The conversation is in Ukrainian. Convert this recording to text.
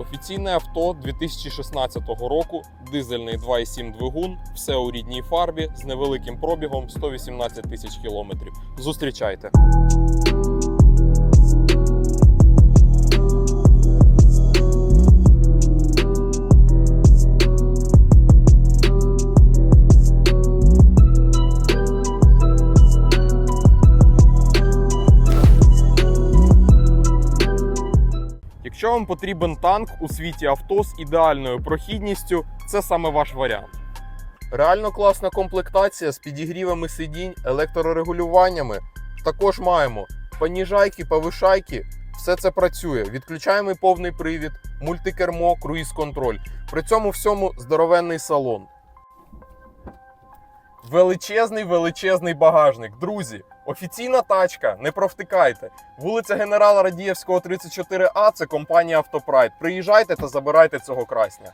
Офіційне авто 2016 року, дизельний 2,7 двигун, все у рідній фарбі з невеликим пробігом 118 тисяч кілометрів. Зустрічайте! Якщо вам потрібен танк у світі авто з ідеальною прохідністю, це саме ваш варіант. Реально класна комплектація з підігрівами сидінь, електрорегулюваннями. Також маємо поніжайки, повишайки. Все це працює. Відключаємо повний привід, мультикермо, круїз-контроль. При цьому всьому здоровенний салон. Величезний величезний багажник. Друзі, офіційна тачка, не провтикайте. Вулиця Генерала Радієвського, 34А. Це компанія Автопрайд. Приїжджайте та забирайте цього красня.